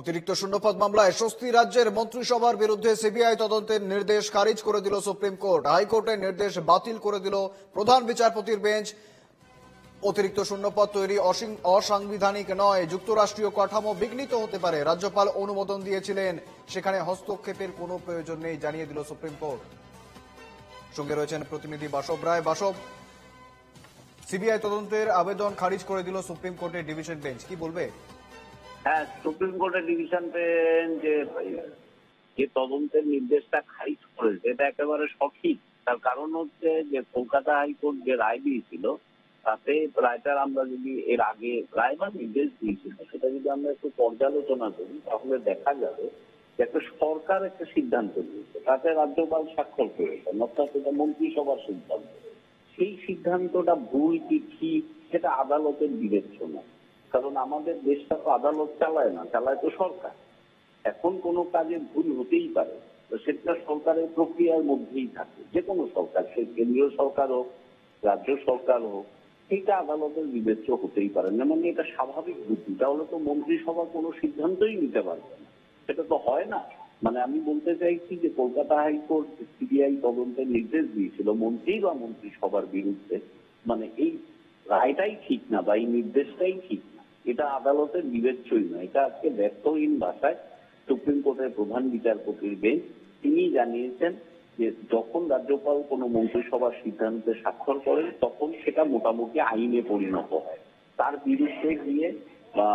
অতিরিক্ত শূন্যপদ মামলায় স্বস্তি রাজ্যের মন্ত্রিসভার বিরুদ্ধে সিবিআই তদন্তের নির্দেশ খারিজ করে দিল সুপ্রিম কোর্ট। হাইকোর্টের নির্দেশ বাতিল করে দিল প্রধান বিচারপতির বেঞ্চ। অতিরিক্ত শূন্যপদ তৈরি অসাংবিধানিক নয়, যুক্তরাষ্ট্রীয় কাঠামো বিঘ্নিত হতে পারে, রাজ্যপাল অনুমোদন দিয়েছিলেন। সেখানে হস্তক্ষেপের কোনো প্রয়োজন নেই, জানিয়ে দিল সুপ্রিম কোর্ট। সঙ্গে রয়েছেন প্রতিনিধি বাসব রায়। বাসব, সিবিআই তদন্তের আবেদন খারিজ করে দিল সুপ্রিম কোর্টের ডিভিশন বেঞ্চ। কি বলবে? হ্যাঁ সুপ্রিম কোর্টের ডিভিশন বেঞ্চ যে তদন্তের নির্দেশটা খারিজ করেছে, এটা একেবারে সঠিক। তার কারণ হচ্ছে যে কলকাতা হাইকোর্ট যে রায় দিয়েছিল, তাতে রায়টার আমরা যদি এর আগে রায় বা নির্দেশ দিয়েছিল সেটা যদি আমরা একটু পর্যালোচনা করি, তাহলে দেখা যাবে যে একটা সরকার একটা সিদ্ধান্ত নিয়েছে। তাতে রাজ্যপাল স্বাক্ষর করেছেন, অর্থাৎ এটা মন্ত্রিসভার সিদ্ধান্ত। সেই সিদ্ধান্তটা ভুল কি ঠিক, সেটা আদালতের বিবেচনা কারণ আমাদের দেশটা তো আদালত চালায় না, চালায় তো সরকার। এখন কোনো কাজে ভুল হতেই পারে সেটা সরকারের প্রক্রিয়ার মধ্যেই থাকে। যে কোনো সরকার, সে কেন্দ্রীয় সরকার হোক, রাজ্য সরকার হোক, এটা আদালতের বিবেচ্য হতেই পারে না। মানে এটা স্বাভাবিক বুদ্ধি। তাহলে তো মন্ত্রিসভা কোনো সিদ্ধান্তই নিতে পারবে না। সেটা তো হয় না। মানে আমি বলতে চাইছি যে কলকাতা হাইকোর্ট সিবিআই তদন্তের নির্দেশ দিয়েছিল, মন্ত্রী বা মন্ত্রিসভার বিরুদ্ধে। মানে এই রায়টাই ঠিক না বা এই নির্দেশটাই ঠিক না। এটা আদালতের বিবেচ্যই না এটা আজকে ব্যর্থহীন ভাষায় সুপ্রিম কোর্টের প্রধান বিচারপতির বেঞ্চ। তিনি জানিয়েছেন যে যখন রাজ্যপাল কোনো মন্ত্রিসভার সিদ্ধান্তে স্বাক্ষর করেন, তখন সেটা মোটামুটি আইনে পরিণত হয়। তার বিরুদ্ধে গিয়ে বা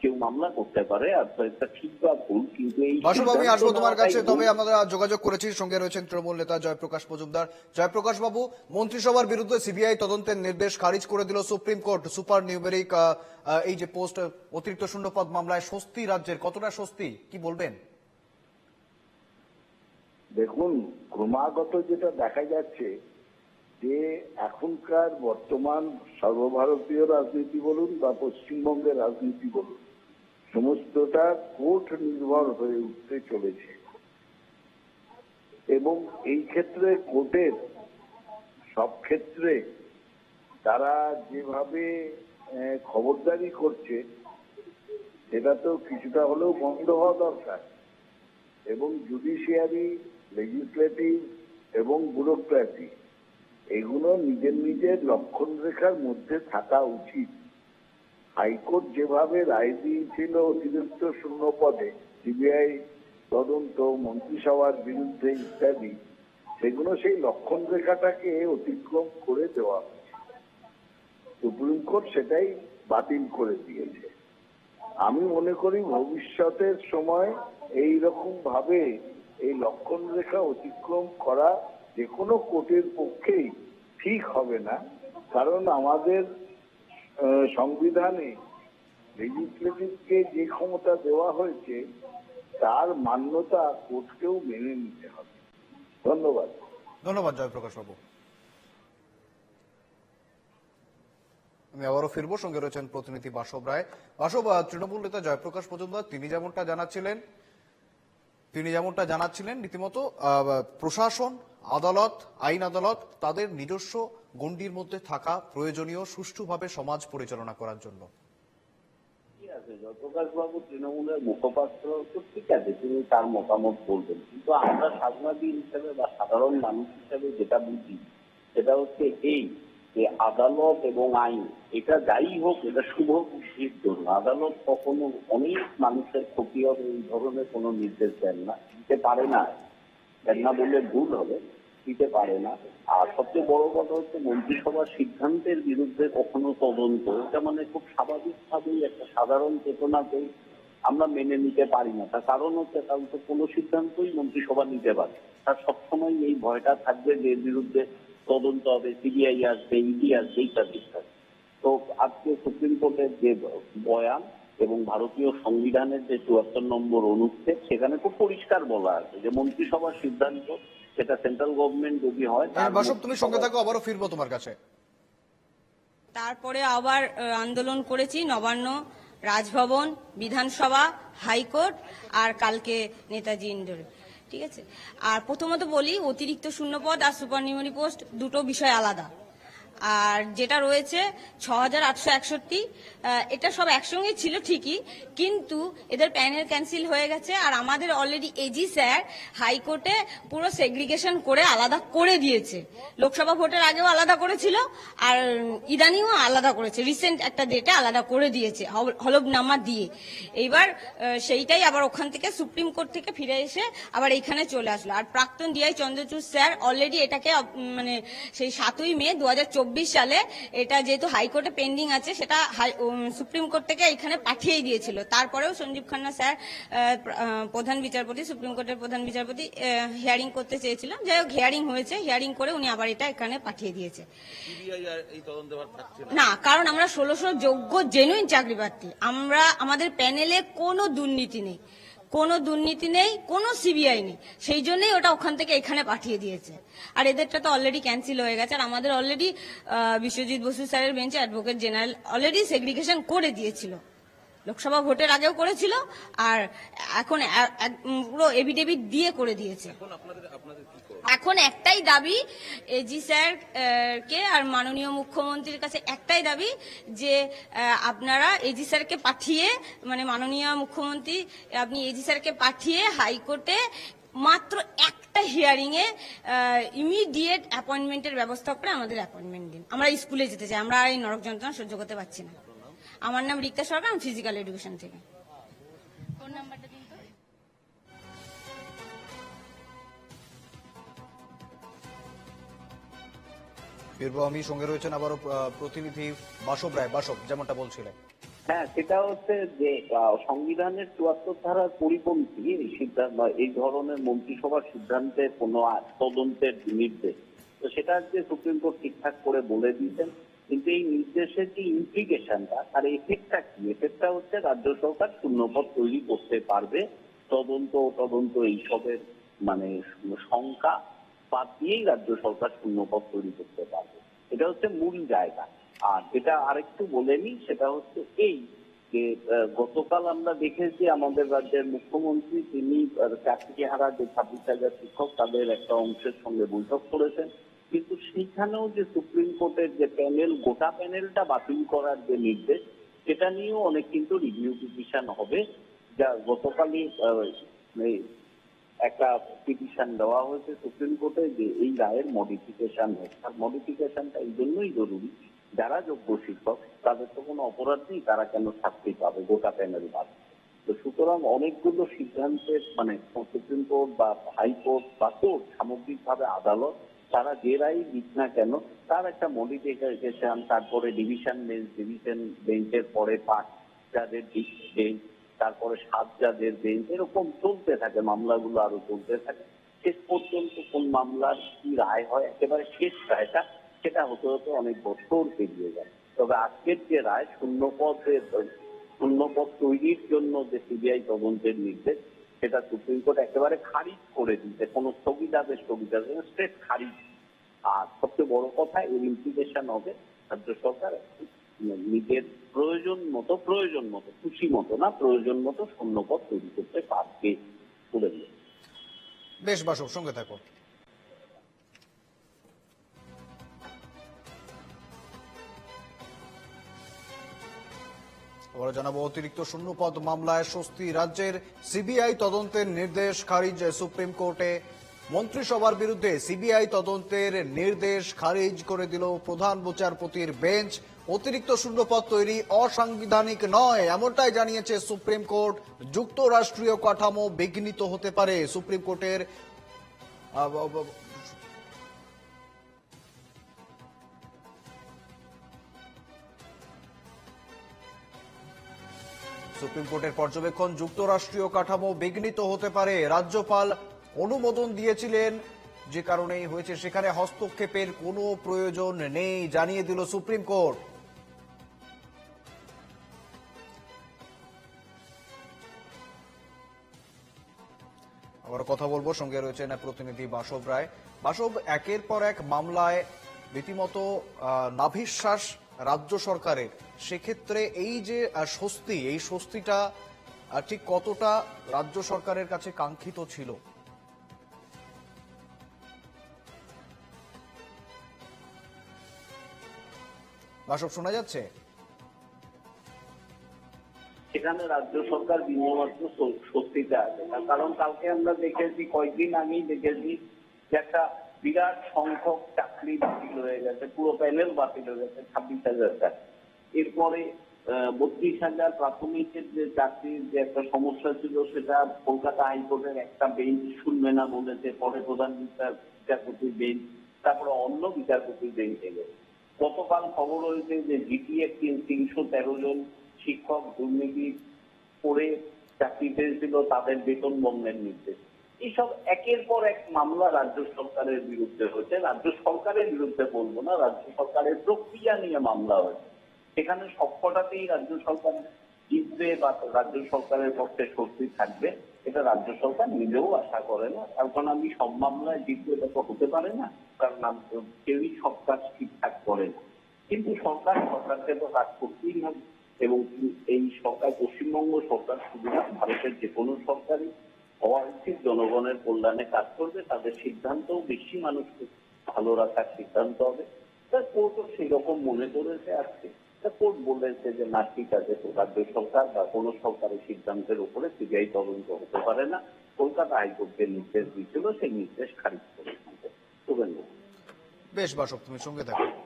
কেউ মামলা করতে পারে আর এটা ঠিক বা ভুল কিন্তু এই আমি আসব তোমার কাছে তবে আমরা যোগাযোগ করেছি সঙ্গে রয়েছেন তৃণমূল নেতা জয়প্রকাশ মজুমদার। জয়প্রকাশ বাবু মন্ত্রিসভার বিরুদ্ধে সিবিআই তদন্তের নির্দেশ খারিজ করে দিল সুপ্রিম কোর্ট সুপার নিউমেরিক এই যে পোস্ট অতিরিক্ত শূন্যপদ মামলায় স্বস্তি রাজ্যের কতটা স্বস্তি কি বলবেন? দেখুন ক্রমাগত যেটা দেখা যাচ্ছে যে এখনকার বর্তমান সর্বভারতীয় রাজনীতি বলুন বা পশ্চিমবঙ্গের রাজনীতি বলুন সমস্তটা কোর্ট নির্ভর হয়ে উঠতে চলেছে। এবং এই ক্ষেত্রে কোর্টের সব ক্ষেত্রে তারা যেভাবে খবরদারি করছে, সেটা তো কিছুটা হলেও বন্ধ হওয়া দরকার। এবং জুডিশিয়ারি লেজিসলেটিভ এবং ব্যুরোক্রেসি এগুলো নিজের নিজের লক্ষণ রেখার মধ্যে থাকা উচিত। হাইকোর্ট যেভাবে রায় দিয়েছিল অতিরিক্ত শূন্য পদে সিবিআই তদন্ত, মন্ত্রিসভার বিরুদ্ধে ইত্যাদি, সেগুলো সেই লক্ষণ রেখাটাকে অতিক্রম করে দেওয়া সুপ্রিম কোর্ট সেটাই বাতিল করে দিয়েছে। আমি মনে করি ভবিষ্যতের সময় এই রকম ভাবে এই লক্ষণ রেখা অতিক্রম করা যে কোনো কোর্টের পক্ষেই ঠিক হবে না, কারণ আমাদের সংবিধানে লেজিসলেটিভকে যে ক্ষমতা দেওয়া হয়েছে, তার মান্যতা কোর্টকেও মেনে নিতে হবে। ধন্যবাদ। ধন্যবাদ জয়প্রকাশ বাবু আমি আবারও ফিরবো। সঙ্গে রয়েছেন প্রতিনিধি বাসব রায়। বাসব তৃণমূল নেতা জয়প্রকাশ মজুমদার, তিনি যেমনটা জানাচ্ছিলেন তিনি যেমনটা জানাচ্ছিলেন, রীতিমতো প্রশাসন, আদালত, আইন আদালত তাদের নিজস্ব গণ্ডির মধ্যে থাকা প্রয়োজনীয় সুষ্ঠুভাবে সমাজ পরিচালনা করার জন্য। জয়প্রকাশ বাবু তৃণমূলের মুখপাত্র, তো ঠিক আছে, তিনি তার মতামত বলবেন। কিন্তু আমরা সাংবাদিক হিসেবে বা সাধারণ মানুষ হিসেবে যেটা বুঝি, সেটা হচ্ছে এই যে আদালত এবং আইন, এটা যাই হোক, এটা শুভ বুদ্ধির জন্য আদালত কখনো অনেক মানুষের ক্ষতি হবে, এই ধরনের কোনো নির্দেশ দেন না। দিতে পারে না। দেন না বললে ভুল হবে, দিতে পারে না। আর সবচেয়ে বড় কথা হচ্ছে মন্ত্রিসভার সিদ্ধান্তের বিরুদ্ধে কখনো তদন্ত, এটা মানে খুব স্বাভাবিকভাবেই একটা সাধারণ চেতনাতেই আমরা মেনে নিতে পারি না। তার কারণ হচ্ছে কারণ তো কোনো সিদ্ধান্তই মন্ত্রিসভা নিতে পারে তার সবসময় এই ভয়টা থাকবে যে বিরুদ্ধে তদন্ত হবে সিবিআই আসবে ইডি আসবে ইত্যাদি ইত্যাদি তো আজকে সুপ্রিম কোর্টের যে বয়ান এবং ভারতীয় সংবিধানের যে চুয়াত্তর নম্বর অনুচ্ছেদ সেখানে খুব পরিষ্কার বলা আছে যে মন্ত্রিসভার সিদ্ধান্ত সেটা সেন্ট্রাল গভর্নমেন্ট যদি হয় হ্যাঁ, বাসব তুমি সঙ্গে থাকো আবারও ফিরবো তোমার কাছে। তারপরে আবার আহ, আন্দোলন করেছি নবান্ন রাজভবন বিধানসভা হাইকোর্ট আর কালকে নেতাজি ইন্ডোরে ঠিক আছে? আর প্রথমত বলি অতিরিক্ত শূন্যপদ আর সুপার নিউমারি পোস্ট দুটো বিষয় আলাদা। আর যেটা রয়েছে ছ হাজার আটশো একষট্টি এটা সব একসঙ্গে ছিল ঠিকই, কিন্তু এদের প্যানেল ক্যান্সেল হয়ে গেছে আর আমাদের অলরেডি এজি স্যার হাইকোর্টে পুরো সেগ্রিগেশন করে আলাদা করে দিয়েছে। লোকসভা ভোটের আগেও আলাদা করেছিল আর ইদানিও আলাদা করেছে। রিসেন্ট একটা ডেটে আলাদা করে দিয়েছে, হল- হলফনামা দিয়ে। এইবার সেইটাই আবার ওখান থেকে সুপ্রিম কোর্ট থেকে ফিরে এসে আবার এইখানে চলে আসলো। আর প্রাক্তন ডিআই চন্দ্রচূড় স্যার অলরেডি এটাকে মানে সেই সাতই মে দু সালে এটা যেহেতু হাইকোর্টে পেন্ডিং আছে সেটা সুপ্রিম কোর্ট থেকে এখানে পাঠিয়ে দিয়েছিল। তারপরেও সঞ্জীব খান্না স্যার প্রধান বিচারপতি সুপ্রিম কোর্টের প্রধান বিচারপতি হিয়ারিং করতে চেয়েছিল যাই হোক হিয়ারিং হয়েছে হিয়ারিং করে উনি আবার এটা এখানে পাঠিয়ে দিয়েছে। না। কারণ আমরা ষোলোশো যোগ্য জেনুইন চাকরি প্রার্থী আমরা আমাদের প্যানেলে কোনো দুর্নীতি নেই। কোনো দুর্নীতি নেই, কোনো সিবিআই নেই। সেই জন্যই ওটা ওখান থেকে এখানে পাঠিয়ে দিয়েছে। আর এদেরটা তো অলরেডি ক্যান্সেল হয়ে গেছে। আর আমাদের অলরেডি বিশ্বজিৎ বসু স্যারের বেঞ্চে অ্যাডভোকেট জেনারেল অলরেডি সেগ্রিগেশন করে দিয়েছিল। লোকসভা ভোটের আগেও করেছিল, আর এখন পুরো এভিডেভিট দিয়ে করে দিয়েছে। এখন একটাই দাবি এজি স্যার কে আর মাননীয় মুখ্যমন্ত্রীর কাছে একটাই দাবি যে আপনারা এজি স্যারকে পাঠিয়ে মানে মাননীয় মুখ্যমন্ত্রী, আপনি এজি স্যারকে পাঠিয়ে হাইকোর্টে মাত্র একটা হিয়ারিং এ, ইমিডিয়েট অ্যাপয়েন্টমেন্টের ব্যবস্থা করে আমাদের অ্যাপয়েন্টমেন্ট দিন। আমরা স্কুলে যেতে চাই, আমরা এই নরক যন্ত্রণা সহ্য করতে পারছি না। আমার নাম রিক্তা সরকার, আমি ফিজিক্যাল এডুকেশন থেকে। ফিরবো আমি সঙ্গে রয়েছেন আবারও প্রতিনিধি বাসব রায়। বাসব, যেমনটা বলছিলেন। হ্যাঁ সেটা হচ্ছে যে সংবিধানের চুয়াত্তর ধারার পরিপন্থী সিদ্ধান্ত এই ধরনের মন্ত্রিসভার সিদ্ধান্তের কোনো তদন্তের নির্দেশ। তো সেটা যে সুপ্রিম কোর্ট ঠিকঠাক করে বলে দিয়েছেন। কিন্তু এই নির্দেশের যে ইমপ্লিকেশনটা তার এফেক্টটা কি? এফেক্টটা হচ্ছে রাজ্য সরকার শূন্যপদ তৈরি করতে পারবে। তদন্ত তদন্ত এইসবের মানে সংখ্যা বাদ দিয়েই রাজ্য সরকার শূন্যপদ তৈরি করতে পারবে। এটা হচ্ছে মূল জায়গা। আর যেটা আরেকটু বলে নিই সেটা হচ্ছে এই যে গতকাল আমরা দেখেছি আমাদের রাজ্যের মুখ্যমন্ত্রী তিনি আহ, চাকরি হারা যে ছাব্বিশ হাজার শিক্ষক তাদের একটা অংশের সঙ্গে বৈঠক করেছেন। কিন্তু সেখানেও যে সুপ্রিম কোর্টের যে প্যানেল গোটা প্যানেলটা বাতিল করার যে নির্দেশ সেটা নিয়েও অনেক কিন্তু রিভিউ পিটিশন হবে যা গতকালই একটা পিটিশন দেওয়া হয়েছে সুপ্রিম কোর্টে যে এই রায়ের মডিফিকেশন হোক। আর মডিফিকেশনটা এই জন্যই জরুরি, যারা যোগ্য শিক্ষক, তাদের তো কোনো অপরাধ নেই, তারা কেন শাস্তি পাবে গোটা প্যানেল বাদ? তো সুতরাং অনেকগুলো সিদ্ধান্তের মানে সুপ্রিম কোর্ট বা হাইকোর্ট বা কোর্ট সামগ্রিকভাবে আদালত, তারা যে রায় দিক না কেন, তার একটা মডিফিকেশন তারপরে ডিভিশন বেঞ্চ ডিভিশন বেঞ্চের পরে পাঁচ যাদের বেঞ্চ তারপরে সাত জাজের বেঞ্চ, এরকম চলতে থাকে, মামলাগুলো আরও চলতে থাকে। শেষ পর্যন্ত কোন মামলার কি রায় হয়, একেবারে শেষ রায়টা, সেটা হতে হতে অনেক বছর পেরিয়ে যায়। তবে আজকের যে রায় শূন্য পদের শূন্য পদ তৈরির জন্য যে সিবিআই তদন্তের নির্দেশ, সেটা সুপ্রিম কোর্ট একেবারে খারিজ করে দিতে কোনো স্থগিতাদেশ স্থগিতাদেশ স্ট্রেট খারিজ। আর সবচেয়ে বড় কথা, এর ইমপ্লিকেশন হবে রাজ্য সরকার নিজের প্রয়োজন মতো প্রয়োজন মতো, খুশি মতো না, প্রয়োজন মতো শূন্যপদ তৈরি করতে পারবে বলে দিল বেশ বাসব সঙ্গে থাকো। আবার জানাব অতিরিক্ত শূন্যপদ মামলায় স্বস্তি রাজ্যের সিবিআই তদন্তের নির্দেশ খারিজ সুপ্রিম কোর্টে। মন্ত্রিসভার বিরুদ্ধে সিবিআই তদন্তের নির্দেশ খারিজ করে দিল প্রধান বিচারপতির বেঞ্চ। অতিরিক্ত শূন্যপদ তৈরি অসাংবিধানিক নয়, এমনটাই জানিয়েছে সুপ্রিম কোর্ট। যুক্তরাষ্ট্রীয় কাঠামো বিঘ্নিত হতে পারে। সুপ্রিম কোর্টের সুপ্রিম কোর্টের পর্যবেক্ষণ, যুক্তরাষ্ট্রীয় কাঠামো বিঘ্নিত হতে পারে। রাজ্যপাল অনুমোদন দিয়েছিলেন, যে কারণেই হয়েছে সেখানে হস্তক্ষেপের কোনো প্রয়োজন নেই, জানিয়ে দিল সুপ্রিম কোর্ট। কথা বলব। সঙ্গে রয়েছেন প্রতিনিধি বাসব রায়। বাসব, একের পর এক মামলায় রীতিমতো নাভিশ্বাস রাজ্য সরকারের। সেক্ষেত্রে এই যে স্বস্তি, এই স্বস্তিটা ঠিক কতটা রাজ্য সরকারের কাছে কাঙ্ক্ষিত ছিল? বাসব, শোনা যাচ্ছে? সেখানে রাজ্য সরকার বিন্দুমাত্র স্বস্তিতে আছে। তার কারণ কালকে আমরা দেখেছি, কয়েকদিন আগেই দেখেছি যে একটা বিরাট সংখ্যক চাকরি বাতিল হয়ে গেছে, পুরো প্যানেল বাতিল হয়ে গেছে, ছাব্বিশ হাজারটা এরপরে বত্রিশ হাজার প্রাথমিকের যে চাকরির যে একটা সমস্যা ছিল, সেটা কলকাতা হাইকোর্টের একটা বেঞ্চ শুনবে না বলেছে, পরে প্রধান বিচার- বিচারপতির বেঞ্চ, তারপরে অন্য বিচারপতির বেঞ্চে গেছে গতকাল খবর হয়েছে যে জিটিএ তিনশো তেরো জন শিক্ষক, দুর্নীতি করে চাকরি পেয়েছিল, তাদের বেতন বন্ধের নির্দেশ। এইসব একের পর এক মামলা রাজ্য সরকারের বিরুদ্ধে হয়েছে। রাজ্য সরকারের বিরুদ্ধে বলব না, রাজ্য সরকারের প্রক্রিয়া নিয়ে মামলা হয়েছে। সেখানে সবকটাতেই রাজ্য সরকার জিতবে বা রাজ্য সরকারের পক্ষে শক্তি থাকবে, এটা রাজ্য সরকার নিজেও আশা করে না। এখন আমি সব মামলায় জিতবে, এটা তো হতে পারে না, কারণ কেউই সব কাজ ঠিকঠাক করে না। কিন্তু সরকার, সরকারকে তো কাজ করতেই হবে। এবং এই সরকার, পশ্চিমবঙ্গ সরকার শুধু না ভারতের যে কোনো সরকারই হওয়া উচিত। জনগণের কল্যাণে কাজ করবে, তাদের সিদ্ধান্তও বেশি মানুষকে ভালো রাখার সিদ্ধান্ত হবে। তা কোর্টও সেই রকম মনে করেছে আজকে। কোর্ট বলেছে যে না, ঠিক আছে, তো রাজ্য সরকার বা কোনো সরকারি সিদ্ধান্তের উপরে সিবিআই তদন্ত হতে পারে না। কলকাতা হাইকোর্টকে নির্দেশ দিয়েছিল, সেই নির্দেশ খারিজ করে শুভেন্দু। বেশ, বাসব, তুমি সঙ্গে থাকো।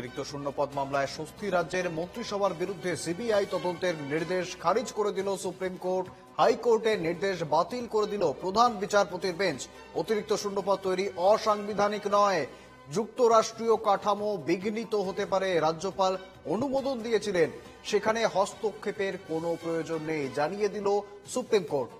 অতিরিক্ত শূন্যপদ মামলায় স্বস্তি রাজ্যের মন্ত্রিসভার বিরুদ্ধে সিবিআই তদন্তের নির্দেশ খারিজ করে দিল সুপ্রিম কোর্ট। হাইকোর্টের নির্দেশ বাতিল করে দিল প্রধান বিচারপতির বেঞ্চ। অতিরিক্ত শূন্যপদ তৈরি অসাংবিধানিক নয়। যুক্তরাষ্ট্রীয় কাঠামো বিঘ্নিত হতে পারে, রাজ্যপাল অনুমোদন দিয়েছিলেন। সেখানে হস্তক্ষেপের কোনো প্রয়োজন নেই, জানিয়ে দিল সুপ্রিম কোর্ট।